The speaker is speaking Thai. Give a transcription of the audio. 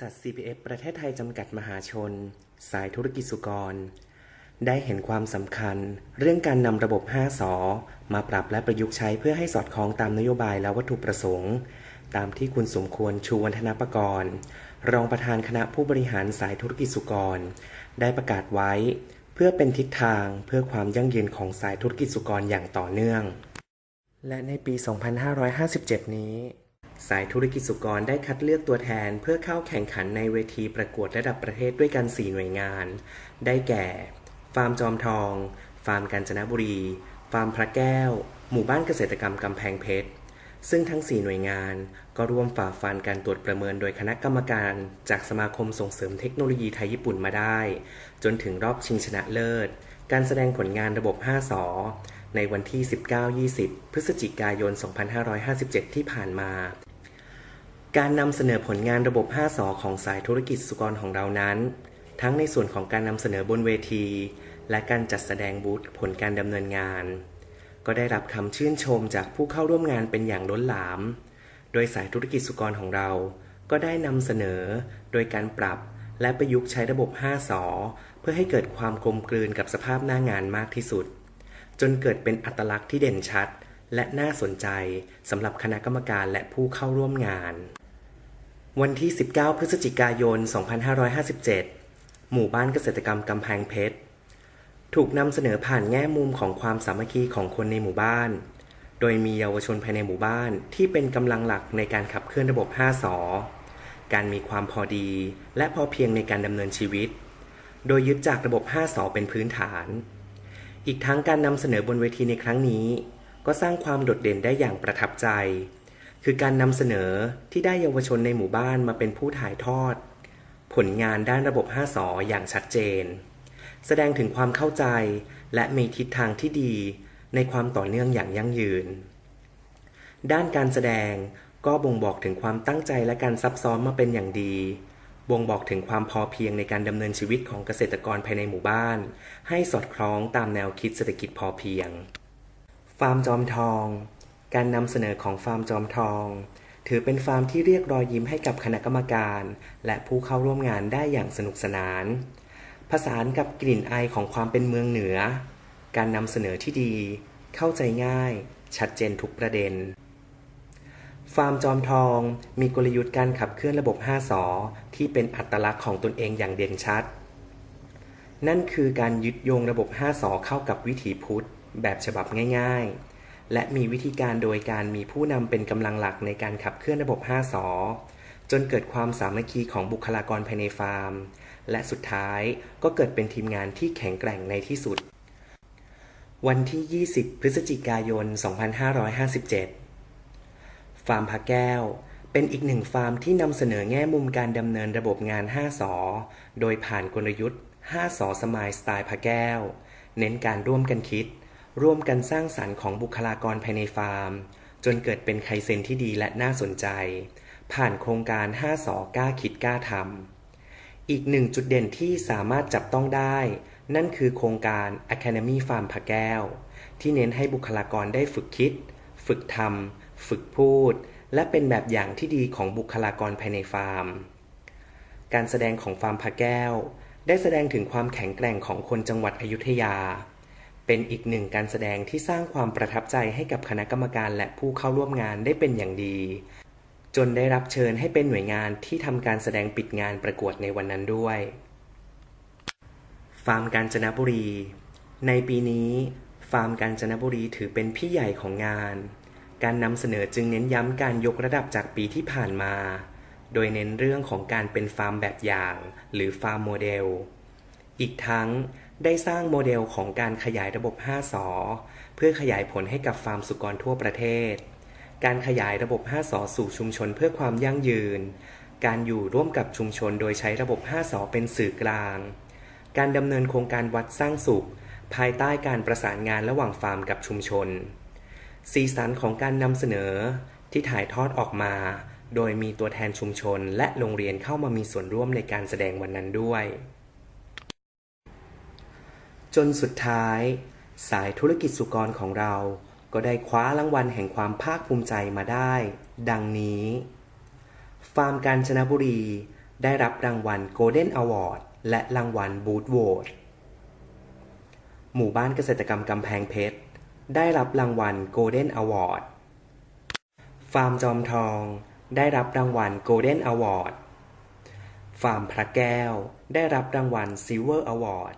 ษัท CPF ประเทศไทยจำกัดมหาชน สายธุรกิจสุกร ได้เห็นความสำคัญ เรื่องการนำระบบ 5สอมาปรับและประยุกต์ใช้เพื่อให้สอดคล้องตามนโยบายและวัตถุประสงค์ ตามที่คุณสมควรชูวัฒนประกรณ์ รองประธานคณะผู้บริหารสายธุรกิจสุกร ได้ประกาศไว้ เพื่อเป็นทิศทางเพื่อความยั่งยืนของสายธุรกิจสุกรอย่างต่อเนื่อง และในปี 2557 นี้ สายธุรกิจสุกรได้คัดเลือกตัวแทนเพื่อเข้าแข่งขันในเวทีประกวดระดับประเทศด้วยกัน 4 หน่วยงาน ได้แก่ ฟาร์มจอมทอง ฟาร์มกาญจนบุรี ฟาร์มพระแก้ว หมู่บ้านเกษตรกรรมกำแพงเพชร ซึ่งทั้ง 4 หน่วยงานก็ร่วมฝ่าฟันการตรวจประเมินโดยคณะกรรมการ จากสมาคมส่งเสริมเทคโนโลยีไทยญี่ปุ่นมาได้ จนถึงรอบชิงชนะเลิศ การแสดงผลงานระบบ 5 สอในวันที่ 19-20 พฤศจิกายน 2557 ที่ผ่านมา การนำเสนอผลงานระบบ 5สอของสายธุรกิจสุกรของเรานั้น ทั้งในส่วนของการนำเสนอบนเวที และการจัดแสดงบูธผลการดำเนินงาน ก็ได้รับคำชื่นชมจากผู้เข้าร่วมงานเป็นอย่างล้นหลาม โดยสายธุรกิจสุกรของเรา ก็ได้นำเสนอโดยการปรับและประยุกต์ใช้ระบบ 5สอเพื่อให้เกิดความกลมกลืนกับสภาพหน้างานมากที่สุด จนเกิดเป็นอัตลักษณ์ที่เด่นชัด และน่าสนใจสำหรับคณะกรรมการและผู้เข้าร่วมงาน วันที่ 19 พฤศจิกายน 2557 หมู่บ้านเกษตรกรรมกำแพงเพชร ถูกนำเสนอผ่านแง่มุมของความสามัคคีของคนในหมู่บ้าน โดยมีเยาวชนภายในหมู่บ้านที่เป็นกำลังหลักในการขับเคลื่อนระบบ 5สอการมีความพอดี และพอเพียงในการดำเนินชีวิต โดยยึดจากระบบ 5สอเป็นพื้นฐาน อีกทั้งการนำเสนอบนเวทีในครั้งนี้ ก็สร้างความโดดเด่นได้อย่างประทับใจ คือการนำเสนอที่ได้เยาวชนในหมู่บ้านมาเป็นผู้ถ่ายทอด ผลงานด้านระบบ 5สออย่างชัดเจน แสดงถึงความเข้าใจและมีทิศทางที่ดีในความต่อเนื่องอย่างยั่งยืน ด้านการแสดงก็บ่งบอกถึงความตั้งใจและการซับซ้อมมาเป็นอย่างดี บ่งบอกถึงความพอเพียงในการดำเนินชีวิตของเกษตรกรภายในหมู่บ้าน ให้สอดคล้องตามแนวคิดเศรษฐกิจพอเพียง ฟาร์มจอมทอง การนำเสนอของฟาร์มจอมทอง ถือเป็นฟาร์มที่เรียกรอยยิ้มให้กับคณะกรรมการ และผู้เข้าร่วมงานได้อย่างสนุกสนาน ผสานกับกลิ่นอายของความเป็นเมืองเหนือ การนำเสนอที่ดี เข้าใจง่าย ชัดเจนทุกประเด็น ฟาร์มจอมทอง มีกลยุทธ์การขับเคลื่อนระบบ 5สอที่เป็นอัตลักษณ์ของตนเองอย่างเด่นชัด นั่นคือการยึดโยงระบบ 5สอเข้ากับวิถีพุทธแบบฉบับง่าย ๆ และมีวิธีการโดยการมีผู้นำเป็นกำลังหลักในการขับเคลื่อนระบบ 5สอจนเกิดความสามัคคีของบุคลากรภายในฟาร์ม และสุดท้ายก็เกิดเป็นทีมงานที่แข็งแกร่งในที่สุด วันที่ 20 พฤศจิกายน 2557 ฟาร์มพระแก้ว เป็นอีกหนึ่งฟาร์มที่นำเสนอแง่มุมการดำเนินระบบงาน 5สอโดยผ่านกลยุทธ์ 5สอสมายสไตล์พระแก้ว เน้นการร่วมกันคิด ร่วมกันสร้างสรรค์ของบุคลากรภายในฟาร์ม จนเกิดเป็นไคเซนที่ดีและน่าสนใจ ผ่านโครงการ 5สอกล้าคิดกล้าทำอีกหนึ่งจุดเด่นที่สามารถจับต้องได้ นั่นคือโครงการ Academy Farm พะแก้ว ที่เน้นให้บุคลากรได้ฝึกคิด ฝึกทำฝึกพูด และเป็นแบบอย่างที่ดีของบุคลากรภายในฟาร์ม การแสดงของฟาร์มพะแก้ว ได้แสดงถึงความแข็งแกร่งของคนจังหวัดอยุธยา เป็นอีกหนึ่งการแสดงที่สร้างความประทับใจให้กับคณะกรรมการและผู้เข้าร่วมงานได้เป็นอย่างดี จนได้รับเชิญให้เป็นหน่วยงานที่ทำการแสดงปิดงานประกวดในวันนั้นด้วย ฟาร์มกาญจนบุรี ในปีนี้ฟาร์มกาญจนบุรีถือเป็นพี่ใหญ่ของงาน การนำเสนอจึงเน้นย้ำการยกระดับจากปีที่ผ่านมา โดยเน้นเรื่องของการเป็นฟาร์มแบบอย่าง หรือฟาร์มโมเดล อีกทั้ง ได้สร้างโมเดลของการขยายระบบ 5สอเพื่อขยายผลให้กับฟาร์มสุกรทั่วประเทศ การขยายระบบ 5สอสู่ชุมชนเพื่อความยั่งยืน การอยู่ร่วมกับชุมชนโดยใช้ระบบ 5สอเป็นสื่อกลาง การดำเนินโครงการวัดสร้างสุข ภายใต้การประสานงานระหว่างฟาร์มกับชุมชน สีสันของการนำเสนอที่ถ่ายทอดออกมา โดยมีตัวแทนชุมชนและโรงเรียนเข้ามามีส่วนร่วมในการแสดงวันนั้นด้วย จนสุดท้าย สายธุรกิจสุกรของเรา ก็ได้คว้ารางวัลแห่งความภาคภูมิใจมาได้ ดังนี้ ฟาร์มการชนะบุรี ได้รับรางวัลโกลเด้นอวอร์ดและรางวัลบูธโหวตหมู่บ้านเกษตรกรรมกำแพงเพชร ได้รับรางวัลโกลเด้นอวอร์ดฟาร์มจอมทอง ได้รับรางวัลโกลเด้นอวอร์ดฟาร์มพระแก้ว ได้รับรางวัลซิลเวอร์อวอร์ด